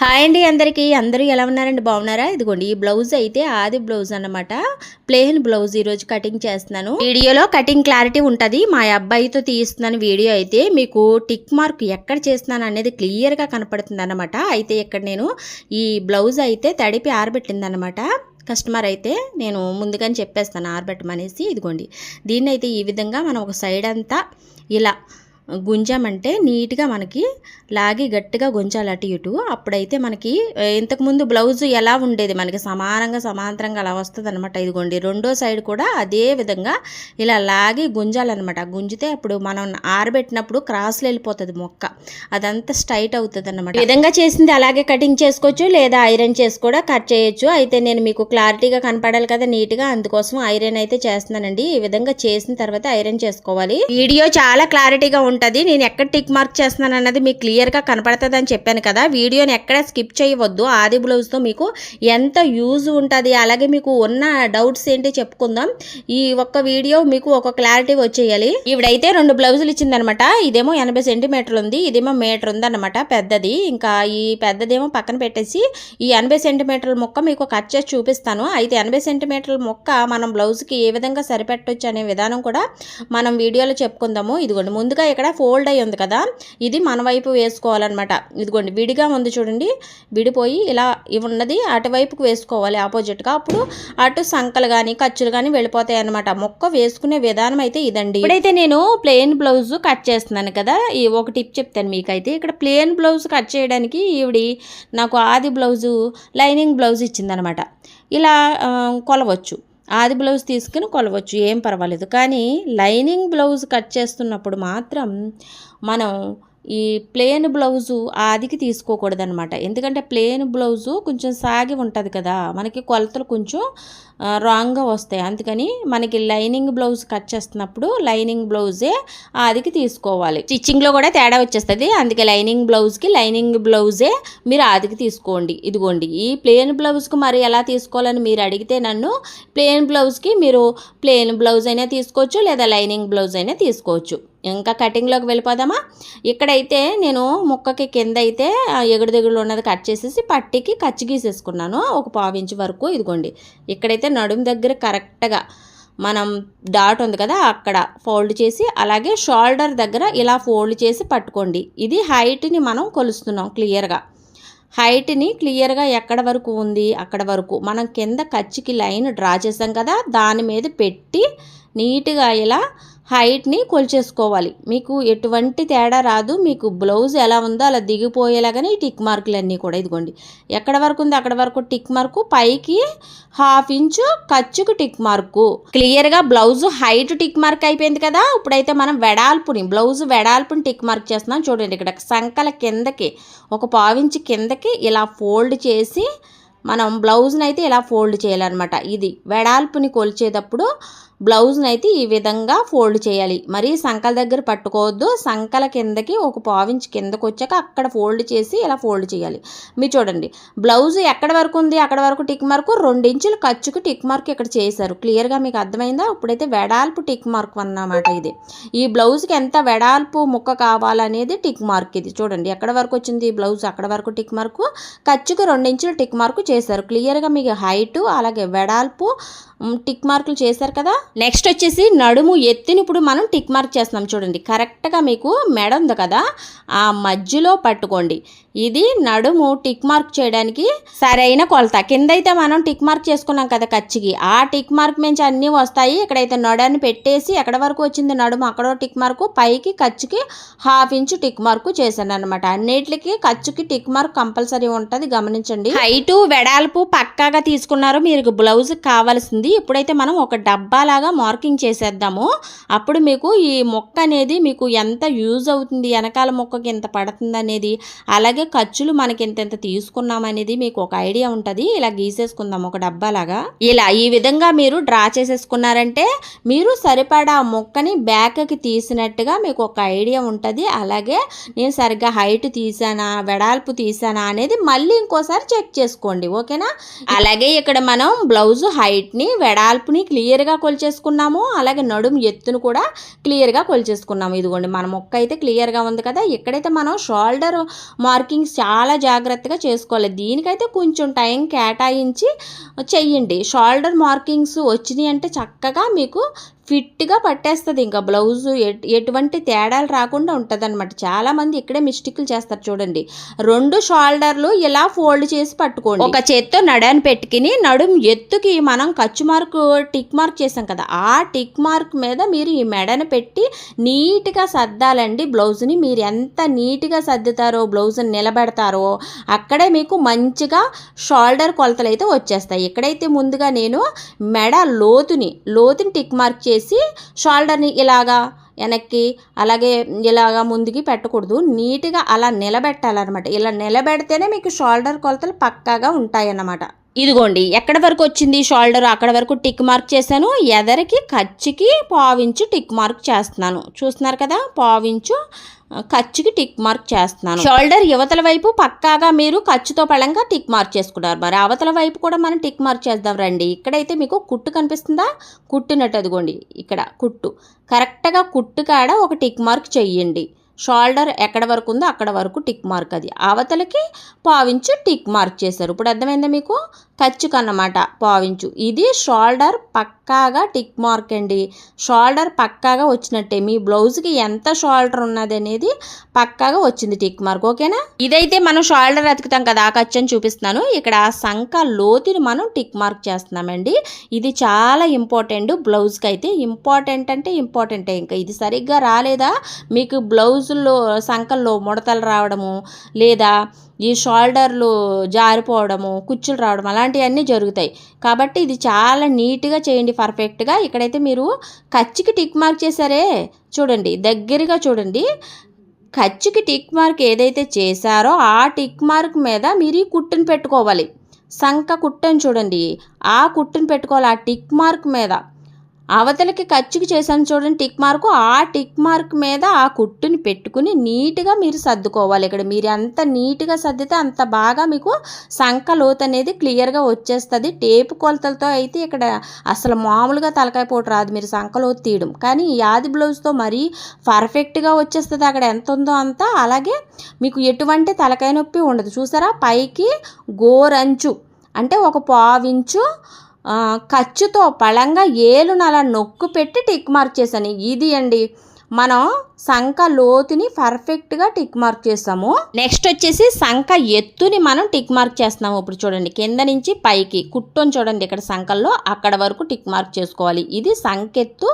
Hi అండి అందరికీ. అందరూ ఎలా ఉన్నారండి? బాగున్నారా? ఇదిగోండి ఈ బ్లౌజ్ అయితే ఆది బ్లౌజ్ అనమాట ప్లెయిన్ బ్లౌజ్ ఈరోజు కటింగ్ చేస్తున్నాను. వీడియోలో కటింగ్ క్లారిటీ ఉంటుంది. మా అబ్బాయితో తీస్తున్నాను వీడియో అయితే. మీకు టిక్ మార్క్ ఎక్కడ చేస్తున్నాను అనేది క్లియర్గా కనపడుతుంది అనమాట అయితే ఇక్కడ నేను ఈ బ్లౌజ్ అయితే తడిపి ఆరబెట్టింది అనమాట కస్టమర్ అయితే నేను ముందుగానే చెప్పేస్తాను ఆరబెట్టమనేసి. ఇదిగోండి దీన్ని అయితే ఈ విధంగా మనం ఒక సైడ్ అంతా ఇలా గుంజామంటే నీట్గా మనకి లాగి గట్టిగా గుంజాలి అటు ఇటు. అప్పుడైతే మనకి ఇంతకుముందు బ్లౌజ్ ఎలా ఉండేది? మనకి సమానంగా సమాంతరంగా అలా వస్తుంది అనమాట ఇదిగోండి రెండో సైడ్ కూడా అదే విధంగా ఇలా లాగి గుంజాలన్నమాట. గుంజితే అప్పుడు మనం ఆరబెట్టినప్పుడు క్రాస్లో వెళ్ళిపోతుంది మొక్క. అదంతా స్ట్రైట్ అవుతుంది అనమాట ఈ విధంగా చేసింది అలాగే కటింగ్ చేసుకోవచ్చు లేదా ఐరన్ చేసి కూడా కట్ చేయొచ్చు. అయితే నేను మీకు క్లారిటీగా కనపడాలి కదా నీట్గా అందుకోసం ఐరన్ అయితే చేస్తున్నానండి. ఈ విధంగా చేసిన తర్వాత ఐరన్ చేసుకోవాలి. వీడియో చాలా క్లారిటీగా ఉంటుంది ఉంటుంది నేను ఎక్కడ టిక్ మార్క్ చేస్తున్నాను అన్నది మీకు క్లియర్గా కనపడుతుంది అని చెప్పాను కదా. వీడియోని ఎక్కడ స్కిప్ చేయవద్దు. ఆది బ్లౌజ్తో మీకు ఎంత యూజ్ ఉంటుంది అలాగే మీకు ఉన్న డౌట్స్ ఏంటి చెప్పుకుందాం. ఈ ఒక్క వీడియో మీకు ఒక క్లారిటీ వచ్చేయాలి. ఇవిడైతే రెండు బ్లౌజులు ఇచ్చిందనమాట. ఇదేమో ఎనభై సెంటీమీటర్లు ఉంది ఇదేమో మీటర్ ఉందన్నమాట పెద్దది. ఇంకా ఈ పెద్దదేమో పక్కన పెట్టేసి ఈ ఎనభై సెంటీమీటర్ల మొక్క మీకు కట్ చేసి చూపిస్తాను. అయితే ఎనభై సెంటీమీటర్ల మొక్క మనం బ్లౌజ్కి ఏ విధంగా సరిపెట్టొచ్చు అనే విధానం కూడా మనం వీడియోలో చెప్పుకుందాము. ఇదిగోండి ముందుగా ఇక్కడ ఫోల్డ్ అయి ఉంది కదా ఇది మన వైపు వేసుకోవాలన్నమాట. ఇదిగోండి విడిగా ఉంది చూడండి. విడిపోయి ఇలా ఇవి ఉన్నది అటువైపుకు వేసుకోవాలి ఆపోజిట్గా అప్పుడు అటు సంకలు కానీ ఖర్చులు కానీ వెళ్ళిపోతాయి అనమాట మొక్క వేసుకునే విధానం అయితే ఇదండి. ఇప్పుడైతే నేను ప్లెయిన్ బ్లౌజ్ కట్ చేస్తున్నాను కదా ఈ ఒక టిప్ చెప్తాను మీకైతే. ఇక్కడ ప్లెయిన్ బ్లౌజ్ కట్ చేయడానికి ఈవిడి నాకు ఆది బ్లౌజు లైనింగ్ బ్లౌజ్ ఇచ్చిందనమాట ఇలా కొలవచ్చు. ఆది బ్లౌజ్ తీసుకుని కొలవచ్చు ఏం పర్వాలేదు. కానీ లైనింగ్ బ్లౌజ్ కట్ చేస్తున్నప్పుడు మాత్రం మనం ఈ ప్లేన్ బ్లౌజు ఆదికి తీసుకోకూడదనమాట ఎందుకంటే ప్లేన్ బ్లౌజు కొంచెం సాగి ఉంటుంది కదా మనకి కొలతలు కొంచెం రాంగ్గా వస్తాయి. అందుకని మనకి లైనింగ్ బ్లౌజ్ కట్ చేస్తున్నప్పుడు లైనింగ్ బ్లౌజే ఆదికి తీసుకోవాలి. స్టిచ్చింగ్లో కూడా తేడా వచ్చేస్తుంది. అందుకే లైనింగ్ బ్లౌజ్కి లైనింగ్ బ్లౌజే మీరు ఆదికి తీసుకోండి. ఇదిగోండి ఈ ప్లేన్ బ్లౌజ్కి మరి ఎలా తీసుకోవాలని మీరు అడిగితే నన్ను ప్లేన్ బ్లౌజ్కి మీరు ప్లేన్ బ్లౌజ్ అయినా తీసుకోవచ్చు లేదా లైనింగ్ బ్లౌజ్ అయినా తీసుకోవచ్చు. ఇంకా కటింగ్లోకి వెళ్ళిపోదామా? ఇక్కడైతే నేను ముక్కకి కింద అయితే ఎగుడు దిగుడు ఉన్నది కట్ చేసేసి పట్టికి కచ్చి గీసేసుకున్నాను. ఒక పావు ఇంచు వరకు. ఇదిగోండి ఇక్కడైతే నడుము దగ్గర కరెక్ట్గా మనం డాట్ ఉంది కదా అక్కడ ఫోల్డ్ చేసి అలాగే షోల్డర్ దగ్గర ఇలా ఫోల్డ్ చేసి పట్టుకోండి. ఇది హైట్ని మనం కొలుస్తున్నాం క్లియర్గా. హైట్ని క్లియర్గా ఎక్కడ వరకు ఉంది? అక్కడ వరకు. మనం కింద కచ్చికి లైన్ డ్రా చేసాం కదా దాని మీద పెట్టి నీట్గా ఇలా హైట్ని కొలిచేసుకోవాలి. మీకు ఎటువంటి తేడా రాదు. మీకు బ్లౌజ్ ఎలా ఉందో అలా దిగిపోయేలాగానే ఈ టిక్ మార్కులు అన్నీ కూడా ఇదిగోండి. ఎక్కడ వరకు ఉంది అక్కడ వరకు టిక్ మార్కు పైకి హాఫ్ ఇంచు ఖర్చుకు టిక్ మార్కు. క్లియర్గా బ్లౌజ్ హైట్ టిక్ మార్క్ అయిపోయింది కదా. ఇప్పుడైతే మనం వెడాల్పుని బ్లౌజ్ వెడాల్పుని టిక్ మార్క్ చేస్తున్నాం చూడండి. ఇక్కడ సంకల కిందకి ఒక పావించి కిందకి ఇలా ఫోల్డ్ చేసి మనం బ్లౌజ్ని అయితే ఇలా ఫోల్డ్ చేయాలన్నమాట. ఇది వెడాల్పుని కొలిచేటప్పుడు బ్లౌజ్ని అయితే ఈ విధంగా ఫోల్డ్ చేయాలి. మరి సంకల దగ్గర పట్టుకోవద్దు. సంకల కిందకి ఒక పావించ్ కిందకు వచ్చాక అక్కడ ఫోల్డ్ చేసి ఇలా ఫోల్డ్ చేయాలి. మీరు చూడండి బ్లౌజ్ ఎక్కడ వరకు ఉంది? అక్కడ వరకు టిక్ మార్కు. రెండించులు ఖర్చుకు టిక్ మార్క్ ఇక్కడ చేశారు. క్లియర్గా మీకు అర్థమైందా? ఇప్పుడైతే వెడాల్పు టిక్ మార్క్ అన్నమాట ఇది. ఈ బ్లౌజ్కి ఎంత వెడాల్పు ముక్క కావాలనేది టిక్ మార్క్ ఇది. చూడండి ఎక్కడ వరకు వచ్చింది ఈ బ్లౌజ్? అక్కడ వరకు టిక్ మార్కు. ఖర్చుకు రెండించులు టిక్ మార్కు చేశారు. క్లియర్గా మీకు హైటు అలాగే వెడాల్పు టిక్ మార్కులు చేశారు కదా? నెక్స్ట్ వచ్చేసి నడుము ఎత్తిని ఇప్పుడు మనం టిక్ మార్క్ చేస్తున్నాం చూడండి. కరెక్ట్గా మీకు మెడ ఉంది కదా? ఆ మధ్యలో పట్టుకోండి. ఇది నడుము టిక్ మార్క్ చేయడానికి సరైన కొలత. కింద అయితే మనం టిక్ మార్క్ చేసుకున్నాం కదా కచ్చికి. ఆ టిక్ మార్క్ నుంచి అన్నీ వస్తాయి. ఇక్కడైతే నడని పెట్టేసి ఎక్కడ వరకు వచ్చింది నడుము? అక్కడ టిక్ మార్కు పైకి ఖర్చుకి హాఫ్ ఇంచు టిక్ మార్కు చేశాను అనమాట అన్నిటికి ఖర్చుకి టిక్ మార్క్ కంపల్సరీ ఉంటుంది. గమనించండి. హైటు వెడల్పు పక్కాగా తీసుకున్నారు. మీరు బ్లౌజ్ కావాల్సింది ఇప్పుడైతే మనం ఒక డబ్బా లాగా మార్కింగ్ చేసేద్దాము అప్పుడు మీకు ఈ మొక్క అనేది మీకు ఎంత యూజ్ అవుతుంది వెనకాల మొక్కకి ఎంత పడుతుంది అనేది అలాగే ఖర్చులు మనకి ఎంత ఎంత తీసుకున్నాం అనేది మీకు ఒక ఐడియా ఉంటుంది. ఇలా గీసేసుకుందాం ఒక డబ్బా లాగా ఇలా ఈ విధంగా మీరు డ్రా చేసేసుకున్నారంటే మీరు సరిపడా మొక్కని బ్యాక్కి తీసినట్టుగా మీకు ఒక ఐడియా ఉంటుంది. అలాగే నేను సరిగ్గా హైట్ తీసానా వెడల్పు తీసానా అనేది మళ్ళీ ఇంకోసారి చెక్ చేసుకోండి. ఓకేనా? అలాగే ఇక్కడ మనం బ్లౌజ్ హైట్ని వెడల్పుని క్లియర్గా కొలిచేసుకున్నాము. అలాగే నడుము ఎత్తును కూడా క్లియర్గా కొలిచేసుకున్నాము. ఇదిగోండి మన మొక్క అయితే క్లియర్గా ఉంది కదా. ఎక్కడైతే మనం షోల్డర్ మార్కింగ్స్ చాలా జాగ్రత్తగా చేసుకోవాలి దీనికైతే కొంచెం టైం కేటాయించి చెయ్యండి. షోల్డర్ మార్కింగ్స్ వచ్చినాయి అంటే చక్కగా మీకు ఫిట్గా పట్టేస్తుంది ఇంకా బ్లౌజ్. ఎటువంటి తేడాలు రాకుండా ఉంటుంది అనమాట చాలామంది ఇక్కడే మిస్టేక్లు చేస్తారు చూడండి. రెండు షోల్డర్లు ఇలా ఫోల్డ్ చేసి పట్టుకోండి. ఒక చేత్తో నడాన్ని పెట్టుకుని నడుం ఎత్తుకి మనం ఖర్చు మార్క్ టిక్ మార్క్ చేసాం కదా. ఆ టిక్ మార్క్ మీద మీరు ఈ మెడను పెట్టి నీట్గా సర్దాలండి బ్లౌజ్ని. మీరు ఎంత నీట్గా సర్దుతారో బ్లౌజ్ని నిలబెడతారో అక్కడే మీకు మంచిగా షోల్డర్ కొలతలు అయితే వచ్చేస్తాయి. ఇక్కడైతే ముందుగా నేను మెడ లోతుని లోతుని టిక్ మార్క్ చేసి షోల్డర్ని ఇలాగా వెనక్కి అలాగే ఇలాగా ముందుకి పెట్టకూడదు. నీట్గా అలా నిలబెట్టాలన్నమాట. ఇలా నిలబెడితేనే మీకు షోల్డర్ కొలతలు పక్కాగా ఉంటాయన్నమాట. ఇదిగోండి ఎక్కడ వరకు వచ్చింది షోల్డర్? అక్కడ వరకు టిక్ మార్క్ చేశాను. ఎదరికి ఖర్చుకి పావించు టిక్ మార్క్ చేస్తున్నాను. చూస్తున్నారు కదా పావించు ఖర్చుకి టిక్ మార్క్ చేస్తున్నాను. షోల్డర్ యువతల వైపు పక్కాగా మీరు ఖర్చుతో పళంగా టిక్ మార్క్ చేసుకున్నారు. మరి అవతల వైపు కూడా మనం టిక్ మార్క్ చేద్దాం రండి. ఇక్కడైతే మీకు కుట్టు కనిపిస్తుందా? కుట్టునట్టు అదిగోండి. ఇక్కడ కుట్టు. కరెక్ట్గా కుట్టు కాడ ఒక టిక్ మార్క్ చెయ్యండి. షోల్డర్ ఎక్కడ వరకు ఉందో అక్కడ వరకు టిక్ మార్క్ అది. అవతలకి పావించు టిక్ మార్క్ చేశారు. ఇప్పుడు అర్థమైందా మీకు? ఖర్చుకు అన్నమాట పావించు. ఇది షోల్డర్ పక్కాగా టిక్ మార్క్ అండి. షోల్డర్ పక్కాగా వచ్చినట్టే. మీ బ్లౌజ్కి ఎంత షోల్డర్ ఉన్నది అనేది పక్కాగా వచ్చింది టిక్ మార్క్. ఓకేనా? ఇదైతే మనం షోల్డర్ అతుకుతాం కదా ఆ ఖర్చు అని చూపిస్తున్నాను. ఇక్కడ సంఖ లోతుని మనం టిక్ మార్క్ చేస్తున్నామండి. ఇది చాలా ఇంపార్టెంట్ బ్లౌజ్కి అయితే. ఇంపార్టెంట్ అంటే ఇంపార్టెంటే. ఇంకా ఇది సరిగ్గా రాలేదా? మీకు బ్లౌజుల్లో సంకల్లో ముడతలు రావడము లేదా ఈ షోల్డర్లు జారిపోవడము కుచ్చులు రావడం అలాంటివన్నీ జరుగుతాయి. కాబట్టి ఇది చాలా నీట్గా చేయండి పర్ఫెక్ట్గా. ఇక్కడైతే మీరు ఖర్చుకి టిక్ మార్క్ చేశారే? చూడండి దగ్గరగా చూడండి. ఖర్చుకి టిక్ మార్క్ ఏదైతే చేశారో ఆ టిక్ మార్క్ మీద మీరు ఈ కుట్టుని పెట్టుకోవాలి. సంక కుట్టని చూడండి. ఆ కుట్టుని పెట్టుకోవాలి ఆ టిక్ మార్క్ మీద. అవతలకి ఖర్చుకి చేశాను చూడండి టిక్ మార్కు. ఆ టిక్ మార్క్ మీద ఆ కుట్టుని పెట్టుకుని నీట్గా మీరు సర్దుకోవాలి. ఇక్కడ మీరు ఎంత నీట్గా సర్దితే అంత బాగా మీకు సంక లోతు అనేది క్లియర్గా వచ్చేస్తుంది. టేపు కొలతలతో అయితే ఇక్కడ అసలు మామూలుగా తలకాయ పోటు రాదు. మీరు సంక లోతు తీయడం. కానీ ఈ ఆది బ్లౌజ్తో మరీ పర్ఫెక్ట్గా వచ్చేస్తుంది అక్కడ. ఎంత ఉందో అంత. అలాగే మీకు ఎటువంటి తలకాయ నొప్పి ఉండదు. చూసారా? పైకి గోరంచు. అంటే ఒక పావించు ఖర్చుతో పళంగా ఏలును అలా నొక్కు పెట్టి టిక్ మార్క్ చేశాను. ఇది అండి మనం సంఖ లోతుని పర్ఫెక్ట్గా టిక్ మార్క్ చేస్తాము. నెక్స్ట్ వచ్చేసి సంఖ ఎత్తుని మనం టిక్ మార్క్ చేస్తున్నాము. ఇప్పుడు చూడండి కింద నుంచి పైకి కుట్టని చూడండి ఇక్కడ సంఖల్లో అక్కడ వరకు టిక్ మార్క్ చేసుకోవాలి. ఇది సంకెత్తు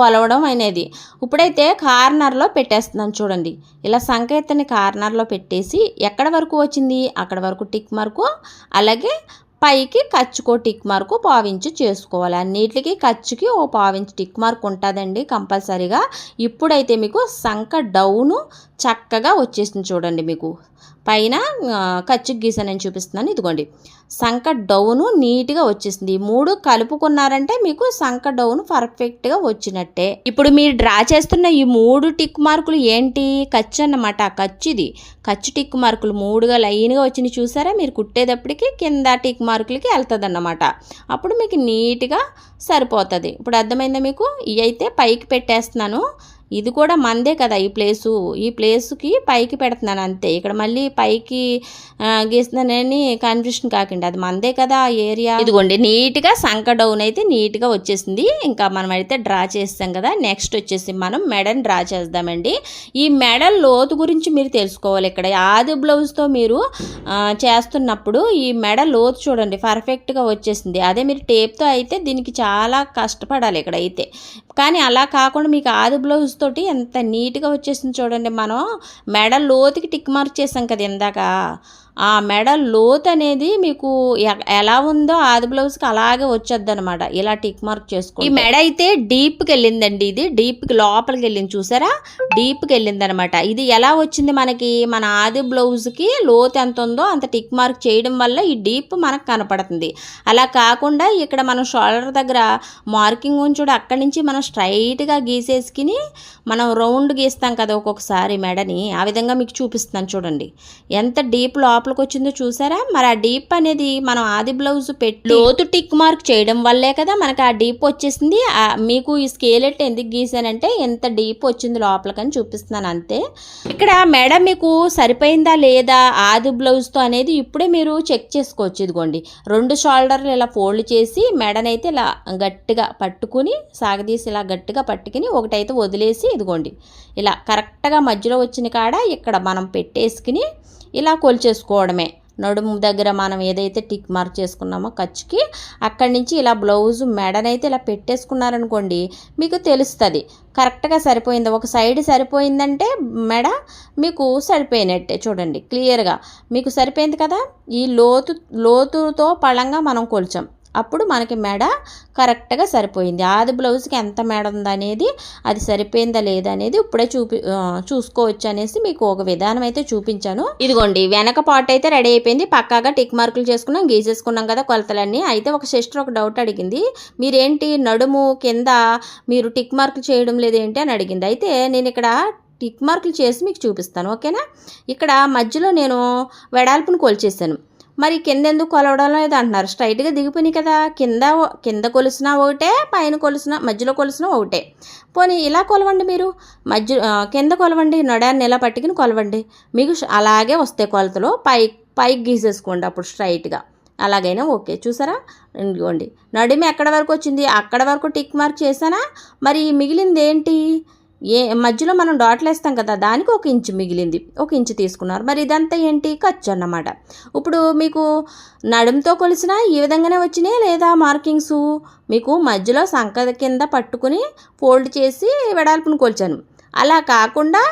కొలవడం అనేది. ఇప్పుడైతే కార్నర్లో పెట్టేస్తున్నాను చూడండి. ఇలా సంకెత్తని కార్నర్లో పెట్టేసి ఎక్కడ వరకు వచ్చింది? అక్కడ వరకు టిక్ మార్కు అలాగే పైకి ఖర్చుకో టిక్ మార్కు పావించి చేసుకోవాలి. అన్నిటికి ఖర్చుకి ఓ పావించి టిక్ మార్క్ ఉంటుందండి కంపల్సరీగా. ఇప్పుడైతే మీకు సంక డౌను చక్కగా వచ్చేసింది చూడండి మీకు. పైన ఆ, ఖర్చుకి గీసానని చూపిస్తున్నాను. ఇదిగోండి. సంక డౌను నీట్గా వచ్చేసింది. ఈ మూడు కలుపుకున్నారంటే మీకు సంక డౌను పర్ఫెక్ట్గా వచ్చినట్టే. ఇప్పుడు మీరు డ్రా చేస్తున్న ఈ మూడు టిక్ మార్కులు ఏంటి? ఖర్చు అన్నమాట. ఆ ఖర్చు ఇది. ఖర్చు టిక్ మార్కులు మూడుగా లైన్గా వచ్చినాయి చూసారా? మీరు కుట్టేటప్పటికి కింద టిక్ మార్కులకి వెళ్తుంది అన్నమాట అప్పుడు మీకు నీట్గా సరిపోతుంది. ఇప్పుడు అర్థమైందా మీకు? ఇవి అయితే పైకి పెట్టేస్తున్నాను. ఇది కూడా మందే కదా ఈ ప్లేసు. ఈ ప్లేస్కి పైకి పెడుతున్నాను అంతే. ఇక్కడ మళ్ళీ పైకి గీస్తున్నానని కన్ఫ్యూషన్ కాకండి. అది మందే కదా ఆ ఏరియా. ఇదిగోండి నీట్గా సంక డౌన్ అయితే నీట్గా వచ్చేసింది. ఇంకా మనం అయితే డ్రా చేస్తాం కదా. నెక్స్ట్ వచ్చేసి మనం మెడని డ్రా చేద్దామండి. ఈ మెడల్ లోతు గురించి మీరు తెలుసుకోవాలి ఇక్కడ. ఆది బ్లౌజ్తో మీరు చేస్తున్నప్పుడు ఈ మెడ లోతు చూడండి పర్ఫెక్ట్గా వచ్చేసింది. అదే మీరు టేప్తో అయితే దీనికి చాలా కష్టపడాలి ఇక్కడ అయితే. కానీ అలా కాకుండా మీకు ఆది బ్లౌజ్ తోటి ఎంత నీట్గా వచ్చేసింది చూడండి మనం. మెడ లోతుకి టిక్ మార్క్ చేసాం కదా ఇందాక. ఆ మెడ లోత్ అనేది మీకు ఎలా ఉందో ఆది బ్లౌజ్కి అలాగే వచ్చేద్ది అనమాట ఇలా టిక్ మార్క్ చేసుకో ఈ మెడ అయితే డీప్కి వెళ్ళిందండి ఇది. డీప్కి లోపలికి వెళ్ళింది చూసారా? డీప్కి వెళ్ళింది అనమాట ఇది ఎలా వచ్చింది మనకి? మన ఆది బ్లౌజ్కి లోత్ ఎంత ఉందో అంత టిక్ మార్క్ చేయడం వల్ల ఈ డీప్ మనకు కనపడుతుంది. అలా కాకుండా ఇక్కడ మనం షోల్డర్ దగ్గర మార్కింగ్ ఉంచుడు అక్కడి నుంచి మనం స్ట్రైట్గా గీసేసుకుని మనం రౌండ్ గీస్తాం కదా ఒక్కొక్కసారి మెడని. ఆ విధంగా మీకు చూపిస్తాను చూడండి. ఎంత డీప్ లోపల లోపలికి వచ్చిందో చూసారా? మరి ఆ డీప్ అనేది మనం ఆది బ్లౌజ్ పెట్టి లోతు టిక్ మార్క్ చేయడం వల్లే కదా మనకి ఆ డీప్ వచ్చేసింది. మీకు ఈ స్కేల్ ఎట్ ఎందుకు గీసానంటే ఎంత డీప్ వచ్చింది లోపలికని చూపిస్తున్నాను అంతే. ఇక్కడ మెడ మీకు సరిపోయిందా లేదా ఆది బ్లౌజ్తో అనేది ఇప్పుడే మీరు చెక్ చేసుకోవచ్చు ఇదిగోండి. రెండు షోల్డర్లు ఇలా ఫోల్డ్ చేసి మెడనైతే ఇలా గట్టిగా పట్టుకుని సాగదీసి ఇలా గట్టిగా పట్టుకుని ఒకటైతే వదిలేసి ఇదిగోండి. ఇలా కరెక్ట్గా మధ్యలో వచ్చిన కాడ ఇక్కడ మనం పెట్టేసుకుని ఇలా కొలిచేసుకోవడమే. నడుము దగ్గర మనం ఏదైతే టిక్ మార్క్ చేసుకున్నామో ఖర్చుకి అక్కడి నుంచి ఇలా బ్లౌజ్ మెడనైతే ఇలా పెట్టేసుకున్నారనుకోండి మీకు తెలుస్తుంది. కరెక్ట్గా సరిపోయింది? ఒక సైడ్ సరిపోయిందంటే మెడ మీకు సరిపోయినట్టే. చూడండి క్లియర్గా. మీకు సరిపోయింది కదా? ఈ లోతు లోతుతో పళంగా మనం కొలిచాం. అప్పుడు మనకి మెడ కరెక్ట్గా సరిపోయింది. ఆది బ్లౌజ్కి ఎంత మెడ ఉందనేది అది సరిపోయిందా లేదా అనేది ఇప్పుడే చూపి చూసుకోవచ్చు అనేసి మీకు ఒక విధానం అయితే చూపించాను. ఇదిగోండి వెనక పార్ట్ అయితే రెడీ అయిపోయింది. పక్కాగా టిక్ మార్కులు చేసుకున్నాం గీసేసుకున్నాం కదా కొలతలన్నీ. అయితే ఒక సిస్టర్ ఒక డౌట్ అడిగింది. మీరేంటి నడుము కింద మీరు టిక్ మార్కులు చేయడం లేదేంటి అని అడిగింది. అయితే నేను ఇక్కడ టిక్ మార్కులు చేసి మీకు చూపిస్తాను ఓకేనా? ఇక్కడ మధ్యలో నేను వెడల్పును కొలిచేసాను మరి కింద ఎందుకు కొలవడం లేదు అంటున్నారు. స్ట్రైట్గా దిగిపోయినాయి కదా. కింద కింద కొలిసినా ఒకటే పైన కొలిసిన మధ్యలో కొలిసిన ఒకటే. పోనీ ఇలా కొలవండి మీరు. మధ్య కింద కొలవండి నడాన్ని ఇలా పట్టుకుని కొలవండి. మీకు అలాగే వస్తాయి కొలతలు. పై పైకి గీసేసుకోండి అప్పుడు స్ట్రైట్గా అలాగైనా ఓకే. చూసారా? ఇదిగోండి. నడిమి ఎక్కడ వరకు వచ్చింది? అక్కడ వరకు టిక్ మార్క్ చేశానా? మరి మిగిలింది ఏంటి? ఏ మధ్యలో మనం డాట్లు వేస్తాం కదా దానికి ఒక ఇంచు మిగిలింది. ఒక ఇంచు తీసుకున్నారు. మరి ఇదంతా ఏంటి? ఖర్చు అన్నమాట. ఇప్పుడు మీకు నడుముతో కొలిసిన ఈ విధంగానే వచ్చినాయి? లేదా మార్కింగ్స్ మీకు మధ్యలో సంక కింద పట్టుకుని ఫోల్డ్ చేసి వెడల్పును కొలిచాను. అలా కాకుండా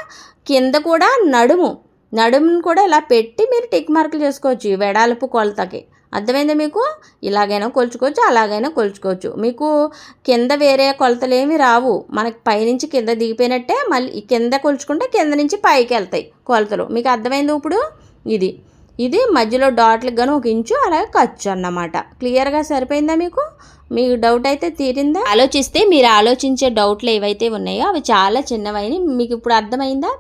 కింద కూడా నడుము నడుమును కూడా ఇలా పెట్టి మీరు టిక్ మార్కులు చేసుకోవచ్చు వెడల్పు కొలతకి. అర్థమైందా మీకు? ఇలాగైనా కొలుచుకోవచ్చు అలాగైనా కొలుచుకోవచ్చు. మీకు కింద వేరే కొలతలు ఏమి రావు. మనకి పైనుంచి కింద దిగిపోయినట్టే మళ్ళీ కింద కొలుచుకుంటే కింద నుంచి పైకి వెళ్తాయి కొలతలు. మీకు అర్థమైంది ఇప్పుడు? ఇది. ఇది మధ్యలో డాట్లకు గాను ఒక ఇంచు అలాగే ఖర్చు అన్నమాట. క్లియర్గా సరిపోయిందా మీకు? మీకు డౌట్ అయితే తీరిందా? ఆలోచిస్తే మీరు ఆలోచించే డౌట్లు ఏవైతే ఉన్నాయో అవి చాలా చిన్నవని మీకు ఇప్పుడు అర్థమైందా?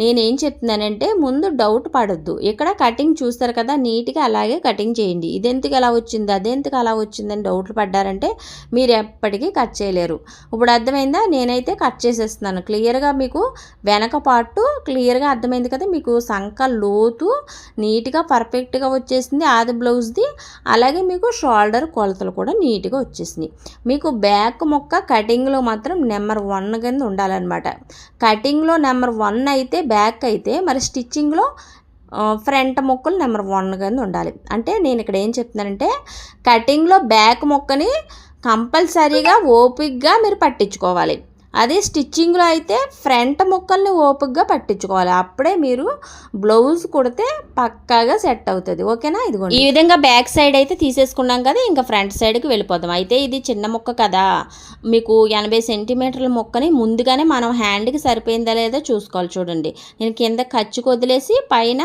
నేనేం చెప్తున్నానంటే ముందు డౌట్ పడద్దు. ఇక్కడ కటింగ్ చూస్తారు కదా నీట్గా అలాగే కటింగ్ చేయండి. ఇదెందుకు ఎలా వచ్చింది అదెందుకు అలా వచ్చిందని డౌట్లు పడ్డారంటే మీరు ఎప్పటికీ కట్ చేయలేరు. ఇప్పుడు అర్థమైందా? నేనైతే కట్ చేసేస్తున్నాను. క్లియర్గా మీకు వెనక పాటు క్లియర్గా అర్థమైంది కదా మీకు సంక లోతు నీట్గా పర్ఫెక్ట్గా వచ్చేసింది ఆది బ్లౌజ్ది అలాగే మీకు షోల్డర్ కొలతలు కూడా నీట్గా వచ్చేసినాయి. మీకు బ్యాక్ మొక్క కటింగ్లో మాత్రం నెంబర్ వన్ కింద ఉండాలన్నమాట. కటింగ్లో నెంబర్ వన్ అయితే బ్యాక్ అయితే మరి స్టిచ్చింగ్లో ఫ్రంట్ మొక్కలు నెంబర్ వన్ కింద ఉండాలి. అంటే నేను ఇక్కడ ఏం చెప్తున్నానంటే కటింగ్లో బ్యాక్ మొక్కని కంపల్సరీగా ఓపిక్గా మీరు పట్టించుకోవాలి. అదే స్టిచ్చింగ్లో అయితే ఫ్రంట్ ముక్కల్ని ఓపిక్గా పట్టించుకోవాలి. అప్పుడే మీరు బ్లౌజ్ కుడితే పక్కాగా సెట్ అవుతుంది. ఓకేనా? ఇదిగోండి. ఈ విధంగా బ్యాక్ సైడ్ అయితే తీసేసుకున్నాం కదా ఇంకా ఫ్రంట్ సైడ్కి వెళ్ళిపోదాం. అయితే ఇది చిన్న ముక్క కదా మీకు ఎనభై సెంటీమీటర్ల ముక్కని ముందుగానే మనం హ్యాండ్కి సరిపోయిందా లేదా చూసుకోవాలి చూడండి. నేను కింద ఖర్చుకు వదిలేసి పైన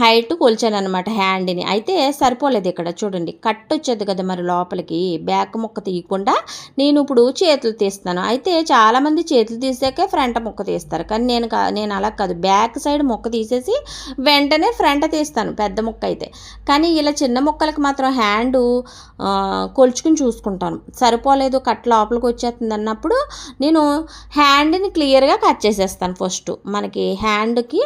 హైట్ కొలిచాను అనమాట హ్యాండ్ని అయితే సరిపోలేదు ఇక్కడ చూడండి. కట్ వచ్చేది కదా మరి లోపలికి. బ్యాక్ ముక్క తీయకుండా నేను ఇప్పుడు చేతులు తీస్తాను అయితే చాలామంది చేతులు తీసాకే ఫ్రంట్ ముక్క తీస్తారు. కానీ నేను నేను అలా కాదు. బ్యాక్ సైడ్ ముక్క తీసేసి వెంటనే ఫ్రంట్ తీస్తాను పెద్ద ముక్క అయితే. కానీ ఇలా చిన్న ముక్కలకి మాత్రం హ్యాండ్ కొలుచుకుని చూసుకుంటాను. సరిపోలేదు కట్ లోపలికి వచ్చేస్తుంది అన్నప్పుడు నేను హ్యాండ్ని క్లియర్గా కట్ చేసేస్తాను ఫస్ట్ మనకి హ్యాండ్కి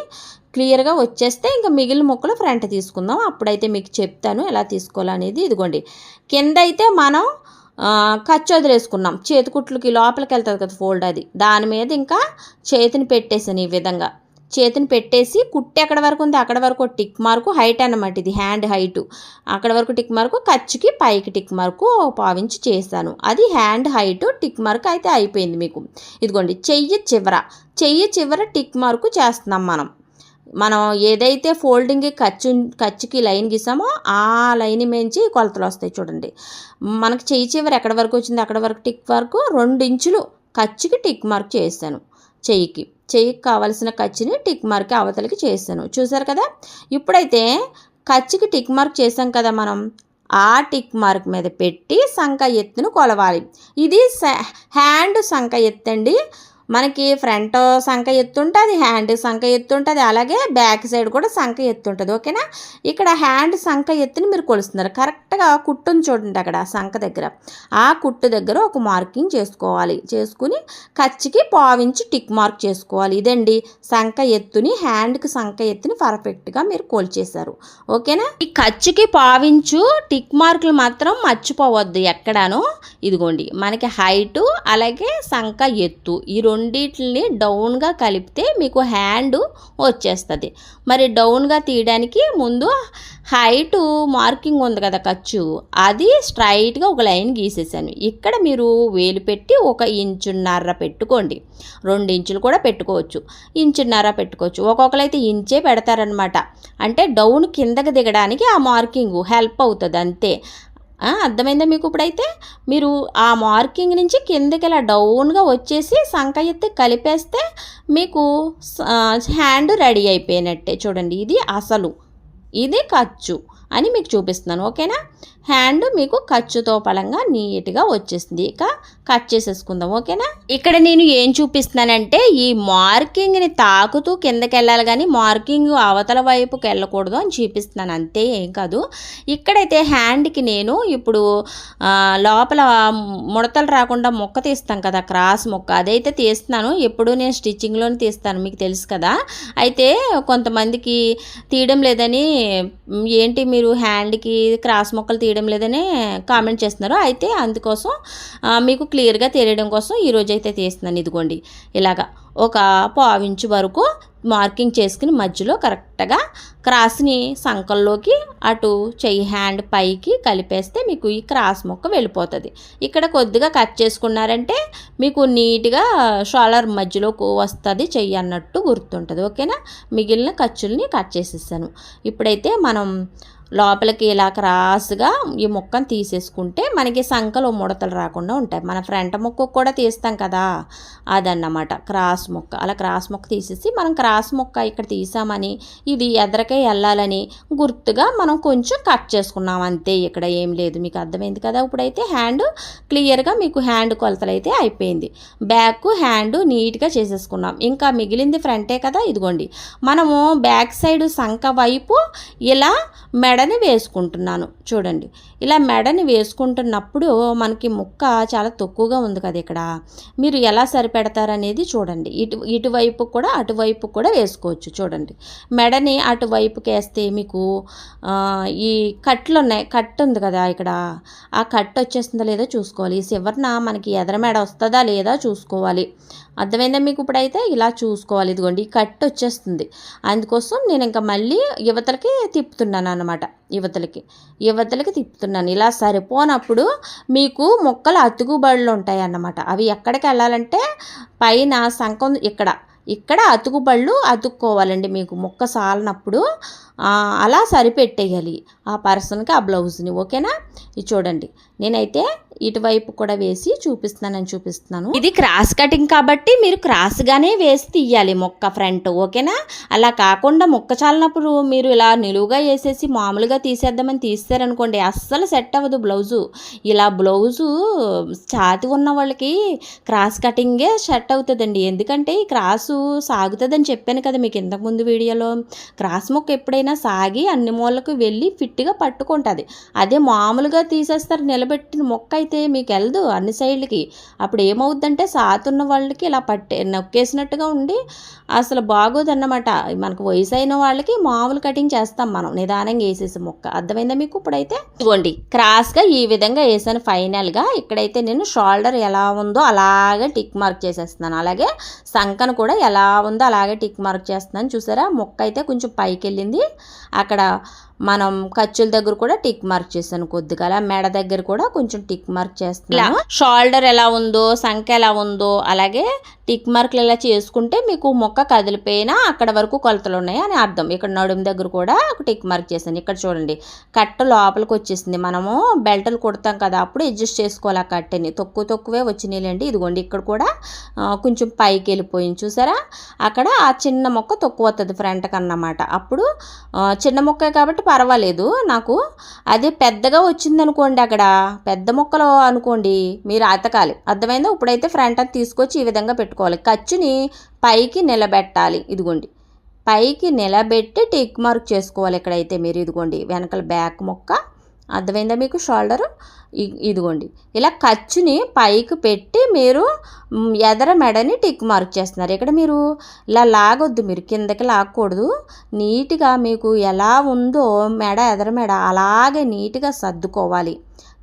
క్లియర్గా వచ్చేస్తే ఇంకా మిగిలిన ముక్కలు ఫ్రంట్ తీసుకుందాం. అప్పుడైతే మీకు చెప్తాను ఎలా తీసుకోవాలనేది. ఇదిగోండి. కింద అయితే మనం ఆ, ఖర్చు వదిలేసుకున్నాం. చేతి కుట్లకి లోపలికి వెళ్తుంది కదా ఫోల్డ్ అది. దాని మీద ఇంకా చేతిని పెట్టేసాను ఈ విధంగా. చేతిని పెట్టేసి కుట్టి ఎక్కడ వరకు ఉంది? అక్కడ వరకు టిక్ మార్కు హైట్ అన్నమాట ఇది హ్యాండ్ హైట్. అక్కడ వరకు టిక్ మార్కు ఖర్చుకి పైకి టిక్ మార్కు పావించి చేశాను. అది హ్యాండ్ హైట్ టిక్ మార్క్ అయితే అయిపోయింది మీకు. ఇదిగోండి చెయ్యి చివర. చెయ్యి చివర టిక్ మార్కు చేస్తున్నాం మనం. మనం ఏదైతే ఫోల్డింగ్కి ఖర్చు ఖర్చుకి లైన్ గీసామో ఆ లైన్ మించి కొలతలు వస్తాయి చూడండి. మనకి చెయ్యి చివరి ఎక్కడ వరకు వచ్చింది? అక్కడ వరకు టిక్ వరకు రెండు ఇంచులు ఖర్చుకి టిక్ మార్క్ చేశాను చెయ్యికి. చెయ్యికి కావలసిన ఖర్చుని టిక్ మార్క్ అవతలకి చేశాను. చూసారు కదా? ఇప్పుడైతే ఖర్చుకి టిక్ మార్క్ చేసాం కదా మనం. ఆ టిక్ మార్క్ మీద పెట్టి సంఖ ఎత్తును కొలవాలి. ఇది స- హ్యాండ్ సంఖ ఎత్తండి. మనకి ఫ్రంట్ సంఖ ఎత్తుంటుంది హ్యాండ్ సంఖ ఎత్తుంటుంది అలాగే బ్యాక్ సైడ్ కూడా సంఖ ఎత్తుంటుంది ఓకేనా? ఇక్కడ హ్యాండ్ సంఖ ఎత్తుని మీరు కొలుస్తున్నారు. కరెక్ట్గా కుట్టుని చూడండి అక్కడ సంఖ దగ్గర. ఆ కుట్టు దగ్గర ఒక మార్కింగ్ చేసుకోవాలి. చేసుకుని ఖర్చుకి పావించి టిక్ మార్క్ చేసుకోవాలి. ఇదండి సంఖ ఎత్తుని హ్యాండ్కి సంఖ ఎత్తుని పర్ఫెక్ట్గా మీరు కొలిచేశారు. ఓకేనా? ఈ ఖర్చుకి పావించు టిక్ మార్కులు మాత్రం మర్చిపోవద్దు ఎక్కడాను. ఇదిగోండి మనకి హైటు అలాగే సంఖ ఎత్తు. ఈ రెండు రెండింటిని డౌన్గా కలిపితే మీకు హ్యాండ్ వచ్చేస్తుంది. మరి డౌన్గా తీయడానికి ముందు హైటు మార్కింగ్ ఉంది కదా ఖర్చు అది స్ట్రైట్గా ఒక లైన్ గీసేసాను. ఇక్కడ మీరు వేలు పెట్టి ఒక ఇంచున్నర పెట్టుకోండి. రెండు ఇంచులు కూడా పెట్టుకోవచ్చు. ఇంచున్నర పెట్టుకోవచ్చు. ఒక్కొక్కరైతే ఇంచే పెడతారనమాట అంటే డౌన్ కిందకి దిగడానికి ఆ మార్కింగ్ హెల్ప్ అవుతుంది అంతే. అర్థమైందా మీకు ఇప్పుడైతే? మీరు ఆ మార్కింగ్ నుంచి కిందకి ఇలా డౌన్గా వచ్చేసి సంక ఎత్తి కలిపేస్తే మీకు హ్యాండ్ రెడీ అయిపోయినట్టే. చూడండి ఇది అసలు. ఇది ఖర్చు అని మీకు చూపిస్తున్నాను ఓకేనా? హ్యాండ్ మీకు ఖర్చుతో పలంగా నీట్గా వచ్చేసింది. ఇక కట్ చేసేసుకుందాం ఓకేనా? ఇక్కడ నేను ఏం చూపిస్తున్నానంటే ఈ మార్కింగ్ని తాకుతూ కిందకి వెళ్ళాలి కానీ మార్కింగ్ అవతల వైపుకి వెళ్ళకూడదు అని చూపిస్తున్నాను అంతే ఏం కాదు. ఇక్కడైతే హ్యాండ్కి నేను ఇప్పుడు లోపల ముడతలు రాకుండా మొక్క తీస్తాం కదా క్రాస్ మొక్క. అదైతే తీస్తున్నాను. ఎప్పుడు నేను స్టిచ్చింగ్లోనే తీస్తాను మీకు తెలుసు కదా. అయితే కొంతమందికి తీయడం లేదని ఏంటి మీరు హ్యాండ్కి క్రాస్ మొక్కలు తీయడం లేదని కామెంట్ చేస్తున్నారు. అయితే అందుకోసం మీకు క్లియర్గా తెలియడం కోసం ఈరోజు అయితే తీస్తున్నాను. ఇదిగోండి ఇలాగా ఒక పావించు వరకు మార్కింగ్ చేసుకుని మధ్యలో కరెక్ట్గా క్రాస్ని సంకల్లోకి అటు చెయ్యి హ్యాండ్ పైకి కలిపేస్తే మీకు ఈ క్రాస్ మొక్క వెళ్ళిపోతుంది. ఇక్కడ కొద్దిగా కట్ చేసుకున్నారంటే మీకు నీట్గా షోలర్ మధ్యలోకి వస్తుంది చెయ్యి అన్నట్టు గుర్తుంటుంది. ఓకేనా? మిగిలిన ఖర్చుల్ని కట్ చేసేసాను. ఇప్పుడైతే మనం లోపలికి ఇలా క్రాస్గా ఈ ముక్కను తీసేసుకుంటే మనకి సంఖలు ముడతలు రాకుండా ఉంటాయి. మన ఫ్రంట్ ముక్క కూడా తీస్తాం కదా? అదన్నమాట. క్రాస్ ముక్క. అలా క్రాస్ ముక్క తీసేసి మనం క్రాస్ ముక్క ఇక్కడ తీసామని ఇది ఎదరకే వెళ్ళాలని గుర్తుగా మనం కొంచెం కట్ చేసుకున్నాం. అంతే ఇక్కడ ఏం లేదు. మీకు అర్థమైంది కదా? ఇప్పుడైతే హ్యాండ్ క్లియర్గా మీకు హ్యాండ్ కొలతలు అయితే అయిపోయింది. బ్యాక్ హ్యాండ్ నీట్గా చేసేసుకున్నాం. ఇంకా మిగిలింది ఫ్రంటే కదా? ఇదిగోండి. మనము బ్యాక్ సైడ్ సంక వైపు ఇలా మెడ మెడని వేసుకుంటున్నాను. చూడండి. ఇలా మెడని వేసుకుంటున్నప్పుడు మనకి ముక్క చాలా తక్కువగా ఉంది కదా ఇక్కడ. మీరు ఎలా సరిపెడతారనేది చూడండి. ఇటు ఇటువైపు కూడా అటువైపు కూడా వేసుకోవచ్చు. చూడండి. మెడని అటువైపుకి వేస్తే మీకు ఈ కట్లు ఉన్నాయి. కట్ ఉంది కదా ఇక్కడ. ఆ కట్ వచ్చేస్తుందో లేదో చూసుకోవాలి. ఈ చివరన మనకి ఎదర మెడ వస్తుందా లేదా చూసుకోవాలి. అర్థమైందా మీకు ఇప్పుడైతే? ఇలా చూసుకోవాలి. ఇదిగోండి కట్ వచ్చేస్తుంది. అందుకోసం నేను ఇంకా మళ్ళీ యువతలకి తిప్పుతున్నాను అనమాట యువతలకి యువతలకి తిప్పుతున్నాను. ఇలా సరిపోనప్పుడు మీకు మొక్కలు అతుకుబడులు ఉంటాయి అన్నమాట అవి ఎక్కడికి వెళ్ళాలంటే పైన సంకం ఇక్కడ ఇక్కడ అతుకుబళ్ళు అతుక్కోవాలండి మీకు. మొక్క సాలనప్పుడు అలా సరిపెట్టేయాలి. ఆ పర్సన్కి ఆ బ్లౌజ్ని ఓకేనా? ఇది చూడండి. నేనైతే ఇటువైపు కూడా వేసి చూపిస్తున్నానని చూపిస్తున్నాను. ఇది క్రాస్ కటింగ్ కాబట్టి మీరు క్రాస్గానే వేసి తీయాలి మొక్క ఫ్రంట్ ఓకేనా? అలా కాకుండా మొక్క చాలినప్పుడు మీరు ఇలా నిలువుగా వేసేసి మామూలుగా తీసేద్దామని తీస్తారనుకోండి అస్సలు సెట్ అవ్వదు బ్లౌజు. ఇలా బ్లౌజు ఛాతి ఉన్న వాళ్ళకి క్రాస్ కటింగే సెట్ అవుతుందండి. ఎందుకంటే ఈ క్రాసు సాగుతుందని చెప్పాను కదా మీకు ఇంతకుముందు వీడియోలో. క్రాస్ మొక్క ఎప్పుడైనా సాగి అన్ని మూలకు వెళ్ళి ఫిట్గా పట్టుకుంటుంది. అదే మామూలుగా తీసేస్తారు నిలబెట్టిన మొక్క అయితే మీకు వెళ్ళదు అన్ని సైడ్లకి. అప్పుడు ఏమవుద్దంటే సాతున్న వాళ్ళకి ఇలా పట్టే నొక్కేసినట్టుగా ఉండి అసలు బాగోదన్నమాట. మనకు వయసు అయిన వాళ్ళకి మామూలు కటింగ్ చేస్తాం మనం నిదానంగా వేసేసి మొక్క. అర్థమైందా మీకు ఇప్పుడైతే? ఇదిగోండి క్రాస్గా ఈ విధంగా వేసాను ఫైనల్గా. ఇక్కడైతే నేను షోల్డర్ ఎలా ఉందో అలాగే టిక్ మార్క్ చేసేస్తున్నాను. అలాగే సంకను కూడా ఎలా ఉందో అలాగే టిక్ మార్క్ చేస్తున్నాను. చూసారా? మొక్క అయితే కొంచెం పైకి వెళ్ళింది అక్కడ మనం ఖర్చుల దగ్గర కూడా టిక్ మార్క్ చేశాను కొద్దిగా. అలా మెడ దగ్గర కూడా కొంచెం టిక్ మార్క్ చేస్తున్నాను. షోల్డర్ ఎలా ఉందో సంఖ ఎలా ఉందో అలాగే టిక్ మార్క్లు ఇలా చేసుకుంటే మీకు మొక్క కదిలిపోయినా అక్కడ వరకు కొలతలు ఉన్నాయి అని అర్థం. ఇక్కడ నడుము దగ్గర కూడా ఒక టిక్ మార్క్ చేశాను. ఇక్కడ చూడండి కట్ట లోపలికి వచ్చేసింది. మనము బెల్టులు కుడతాం కదా అప్పుడు అడ్జస్ట్ చేసుకోవాలి ఆ కట్టని. తక్కువ తక్కువే వచ్చినాయిలేండి ఇదిగోండి ఇక్కడ కూడా కొంచెం పైకి వెళ్ళిపోయింది. చూసారా? అక్కడ ఆ చిన్న మొక్క తక్కువ వస్తుంది ఫ్రంట్కి అన్నమాట అప్పుడు చిన్న మొక్క కాబట్టి పర్వాలేదు. నాకు అదే పెద్దగా వచ్చింది అనుకోండి అక్కడ. పెద్ద ముక్కలు అనుకోండి. మీరు అతకాలి. అర్థమైందా? ఇప్పుడైతే ఫ్రంట్ అది తీసుకొచ్చి ఈ విధంగా పెట్టుకోవాలి. ఖర్చుని పైకి నిలబెట్టాలి. ఇదిగోండి. పైకి నిలబెట్టి టిక్ మార్క్ చేసుకోవాలి ఇక్కడైతే మీరు. ఇదిగోండి. వెనకాల బ్యాక్ మొక్క. అర్థమైందా మీకు? షోల్డర్? ఇదిగోండి. ఇలా ఖర్చుని పైకి పెట్టి మీరు ఎదర మెడని టిక్ మార్క్ చేస్తున్నారు. ఇక్కడ మీరు? ఇలా లాగొద్దు మీరు. కిందకి లాగకూడదు నీట్గా మీకు ఎలా ఉందో మెడ ఎదర మెడ అలాగే నీట్గా సర్దుకోవాలి.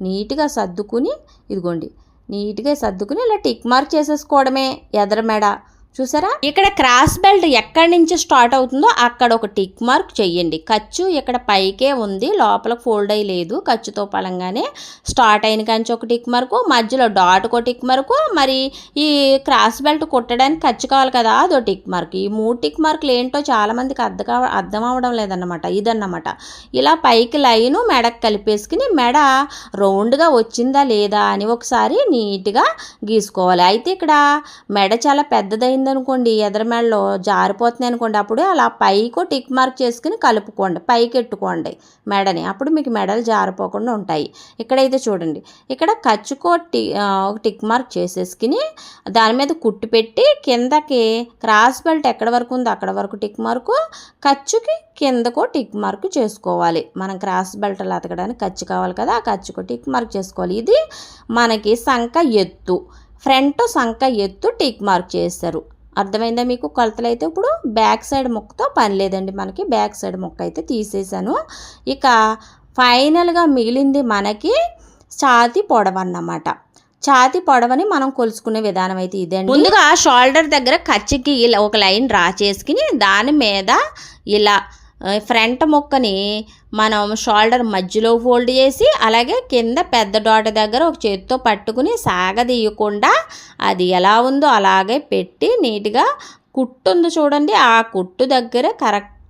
నీట్గా సర్దుకుని ఇదిగోండి. నీట్గా సర్దుకుని ఇలా టిక్ మార్క్ చేసేసుకోవడమే ఎదర మెడ. చూసారా? ఇక్కడ క్రాస్ బెల్ట్ ఎక్కడి నుంచి స్టార్ట్ అవుతుందో అక్కడ ఒక టిక్ మార్క్ చెయ్యండి. ఖర్చు ఇక్కడ పైకే ఉంది. లోపల ఫోల్డ్ అయ్యి లేదు. ఖర్చుతో పలంగానే స్టార్ట్ అయిన కంచి ఒక టిక్ మార్కు మధ్యలో డాట్ ఒక టిక్ మార్కు మరి ఈ క్రాస్ బెల్ట్ కుట్టడానికి ఖర్చు కావాలి కదా అదో టిక్ మార్క్. ఈ మూడు టిక్ మార్కులు ఏంటో చాలామందికి అర్థం కావ అర్థం అవడం లేదన్నమాట ఇదన్నమాట. ఇలా పైకి లైను మెడకు కలిపేసుకుని మెడ రౌండ్గా వచ్చిందా లేదా అని ఒకసారి నీట్గా గీసుకోవాలి. అయితే ఇక్కడ మెడ చాలా పెద్దదైంది అనుకోండి ఎదర మెడలో జారిపోతుంది అనుకోండి అప్పుడు అలా పైకో టిక్ మార్క్ చేసుకుని కలుపుకోండి పైకి ఎట్టుకోండి మెడని. అప్పుడు మీకు మెడలు జారిపోకుండా ఉంటాయి. ఇక్కడైతే చూడండి ఇక్కడ ఖర్చుకో టి ఒక టిక్ మార్క్ చేసేసుకుని దాని మీద కుట్టు పెట్టి కిందకి క్రాస్ బెల్ట్ ఎక్కడ వరకు ఉందో అక్కడ వరకు టిక్ మార్కు ఖర్చుకి కిందకో టిక్ మార్క్ చేసుకోవాలి. మనం క్రాస్ బెల్ట్లు అతకడానికి ఖర్చు కావాలి కదా ఆ ఖర్చుకో టిక్ మార్క్ చేసుకోవాలి. ఇది మనకి సంఖ ఎత్తు ఫ్రంట్ సంఖ ఎత్తు టిక్ మార్క్ చేస్తారు అర్థమైందా మీకు? కొలతలు అయితే ఇప్పుడు బ్యాక్ సైడ్ ముక్కతో పని లేదండి మనకి. బ్యాక్ సైడ్ ముక్క అయితే తీసేసాను. ఇక ఫైనల్గా మిగిలింది మనకి ఛాతి పొడవన్నమాట. ఛాతి పొడవని మనం కొలుసుకునే విధానం అయితే ఇదండి. ముందుగా షోల్డర్ దగ్గర ఖర్చుకి ఇలా ఒక లైన్ డ్రా చేసుకుని దాని మీద ఇలా ఫ్రంట్ ముక్కని మనం షోల్డర్ మధ్యలో ఫోల్డ్ చేసి అలాగే కింద పెద్ద డాట్ దగ్గర ఒక చేతితో పట్టుకుని సాగదీయకుండా అది ఎలా ఉందో అలాగే పెట్టి నీట్గా కుట్టు ఉంది చూడండి. ఆ కుట్టు దగ్గర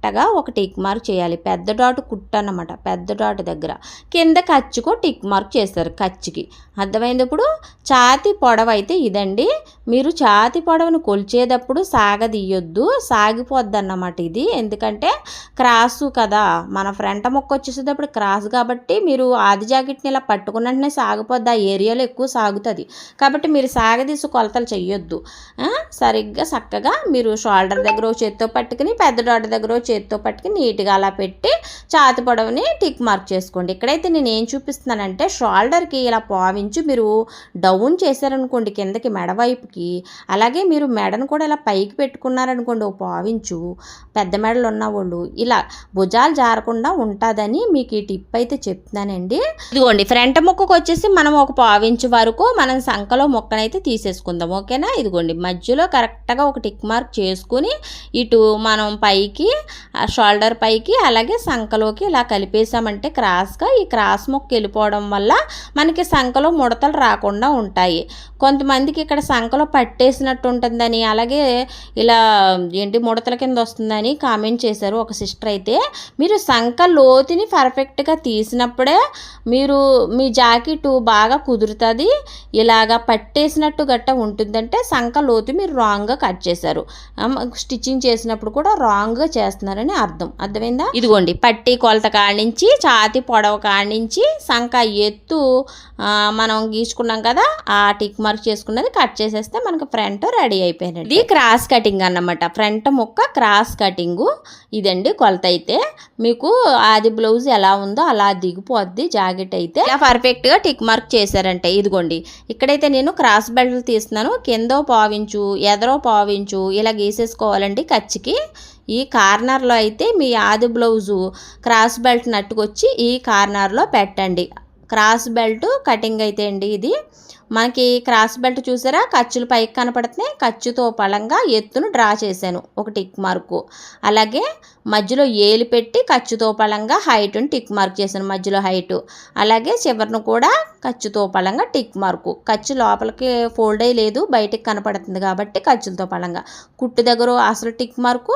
కరెక్ట్గా ఒక టిక్ మార్క్ చేయాలి. పెద్ద డాట్ కుట్టు అనమాట పెద్ద డాట్ దగ్గర. కింద ఖర్చుకో టిక్ మార్క్ చేస్తారు ఖర్చుకి. అర్థమైనప్పుడు ఛాతి పొడవ అయితే ఇదండి. మీరు ఛాతి పొడవను కొలిచేటప్పుడు సాగదీయొద్దు. సాగిపోద్ది అన్నమాట ఇది. ఎందుకంటే క్రాసు కదా. మన ఫ్రంట్ మొక్క వచ్చేసేటప్పుడు క్రాస్ కాబట్టి మీరు ఆది జాకెట్ని ఇలా పట్టుకున్న వెంటనే సాగిపోద్ది. ఆ ఏరియాలో ఎక్కువ సాగుతుంది. కాబట్టి మీరు సాగదీసి కొలతలు చెయ్యొద్దు. సరిగ్గా చక్కగా మీరు షోల్డర్ దగ్గర చేత్తో పట్టుకుని పెద్ద డాట్ దగ్గర చేతితో పట్టుకుని నీట్గా అలా పెట్టి ఛాతి పొడవుని టిక్ మార్క్ చేసుకోండి. ఇక్కడైతే నేను ఏం చూపిస్తున్నానంటే షోల్డర్కి ఇలా పావించి మీరు డౌన్ చేశారనుకోండి కిందకి మెడ వైపుకి అలాగే మీరు మెడను కూడా ఇలా పైకి పెట్టుకున్నారనుకోండి ఓ పావించు పెద్ద మెడలు ఉన్న వాళ్ళు ఇలా భుజాలు జారకుండా ఉంటుందని మీకు ఈ టిప్ అయితే చెప్తున్నానండి. ఇదిగోండి ఫ్రంట్ ముక్కకు వచ్చేసి మనం ఒక పావించు వరకు మనం సంఖలో మొక్కనైతే తీసేసుకుందాం. ఓకేనా? ఇదిగోండి మధ్యలో కరెక్ట్గా ఒక టిక్ మార్క్ చేసుకుని ఇటు మనం పైకి షోల్డర్ పైకి అలాగే సంఖలోకి ఇలా కలిపేసామంటే క్రాస్గా ఈ క్రాస్ మొక్క వెళ్ళిపోవడం వల్ల మనకి సంఖలో ముడతలు రాకుండా ఉంటాయి. కొంతమందికి ఇక్కడ సంఖలో పట్టేసినట్టు ఉంటుందని అలాగే ఇలా ఏంటి ముడతల కింద వస్తుందని కామెంట్ చేశారు ఒక సిస్టర్ అయితే. మీరు సంఖ లోతుని పర్ఫెక్ట్గా తీసినప్పుడే మీరు మీ జాకెట్ బాగా కుదురుతుంది ఇలాగా పట్టేసినట్టు గట్ట ఉంటుందంటే సంఖ లోతు మీరు రాంగ్గా కట్ చేశారు. స్టిచ్చింగ్ చేసినప్పుడు కూడా రాంగ్గా చేస్తున్నారని అర్థం. అర్థమైందా? ఇదిగోండి పట్టి కొలత కాడించి ఛాతి పొడవ కాడించి సంఖ ఎత్తు మనం గీసుకున్నాం కదా ఆ టిక్ మార్క్ చేసుకున్నది కట్ చేసేస్తే మనకు ఫ్రంట్ రెడీ అయిపోయినది ఇది క్రాస్ కటింగ్ అన్నమాట. ఫ్రంట్ ముక్క క్రాస్ కటింగు. ఇదండి కొలత అయితే. మీకు ఆది బ్లౌజ్ ఎలా ఉందో అలా దిగిపోద్ది జాకెట్ అయితే. ఇలా పర్ఫెక్ట్గా టిక్ మార్క్ చేశారంటే. ఇదిగోండి ఇక్కడైతే నేను క్రాస్ బెల్ట్లు తీస్తున్నాను. కిందో పావించు ఎదరో పావించు ఇలా గీసేసుకోవాలండి ఖర్చుకి ఈ కార్నర్లో అయితే మీ ఆది బ్లౌజు క్రాస్ బెల్ట్ నట్టుకొచ్చి ఈ కార్నర్లో పెట్టండి. క్రాస్ బెల్ట్ కటింగ్ అయితే అండి ఇది. మనకి క్రాస్ బెల్ట్ చూసారా? ఖర్చులు పైకి కనపడుతున్నాయి. ఖర్చుతో పలంగా ఎత్తును డ్రా చేశాను. ఒక టిక్ మార్కు. అలాగే మధ్యలో ఏలు పెట్టి ఖర్చుతో పలంగా హైట్ని టిక్ మార్క్ చేశాను మధ్యలో హైటు అలాగే చివరిను కూడా ఖర్చుతో పలంగా టిక్ మార్కు ఖర్చు లోపలికి ఫోల్డ్ అయ్యి లేదు బయటికి కనపడుతుంది కాబట్టి ఖర్చులతో పలంగా. కుట్టు దగ్గర అసలు టిక్ మార్కు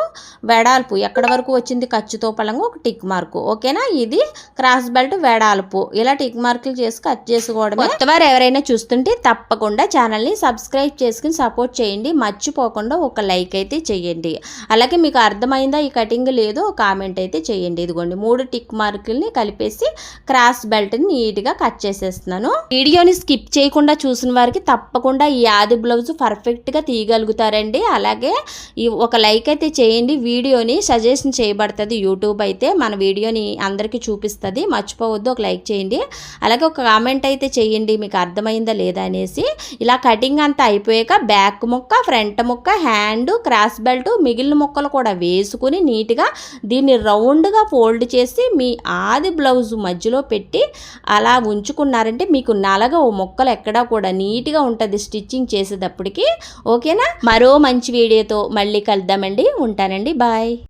వెడాల్పు. ఎక్కడ వరకు వచ్చింది? ఖర్చుతో పలంగా ఒక టిక్ మార్కు ఓకేనా? ఇది క్రాస్ బెల్ట్ వెడాల్పు. ఇలా టిక్ మార్కులు చేసి కట్ చేసుకోవడం కొత్తవారు ఎవరైనా చూస్తుంటే తప్పకుండా ఛానల్ని సబ్స్క్రైబ్ చేసుకుని సపోర్ట్ చేయండి. మర్చిపోకుండా ఒక లైక్ అయితే చేయండి. అలాగే మీకు అర్థమైందా? ఈ కటింగ్ లేదో కామెంట్ అయితే చేయండి. ఇదిగోండి మూడు టిక్ మార్కుల్ని కలిపేసి క్రాస్ బెల్ట్ని నీట్గా కట్ చేసేస్తున్నాను. వీడియోని స్కిప్ చేయకుండా చూసిన వారికి తప్పకుండా ఈ ఆది బ్లౌజ్ పర్ఫెక్ట్గా తీయగలుగుతారండి. అలాగే ఈ ఒక లైక్ అయితే చేయండి. వీడియోని సజెషన్ చేయబడుతుంది. యూట్యూబ్ అయితే మన వీడియోని అందరికీ చూపిస్తుంది. మర్చిపోవద్దు ఒక లైక్ చేయండి. అలాగే ఒక కామెంట్ అయితే చేయండి. మీకు అర్థమైందా లేదా అనేసి. ఇలా కటింగ్ అంతా అయిపోయాక బ్యాక్ ముక్క ఫ్రంట్ ముక్క హ్యాండ్ క్రాస్ బెల్ట్ మిగిలిన ముక్కలు కూడా వేసుకుని నీట్గా దీన్ని రౌండ్గా ఫోల్డ్ చేసి మీ ఆది బ్లౌజ్ మధ్యలో పెట్టి అలా ఉంచుకున్నారంటే మీకు నలగ ఓ మొక్కలు ఎక్కడా కూడా నీట్గా ఉంటుంది స్టిచ్చింగ్ చేసేటప్పటికి. ఓకేనా? మరో మంచి వీడియోతో మళ్ళీ కలుద్దామండి. ఉంటానండి. బాయ్.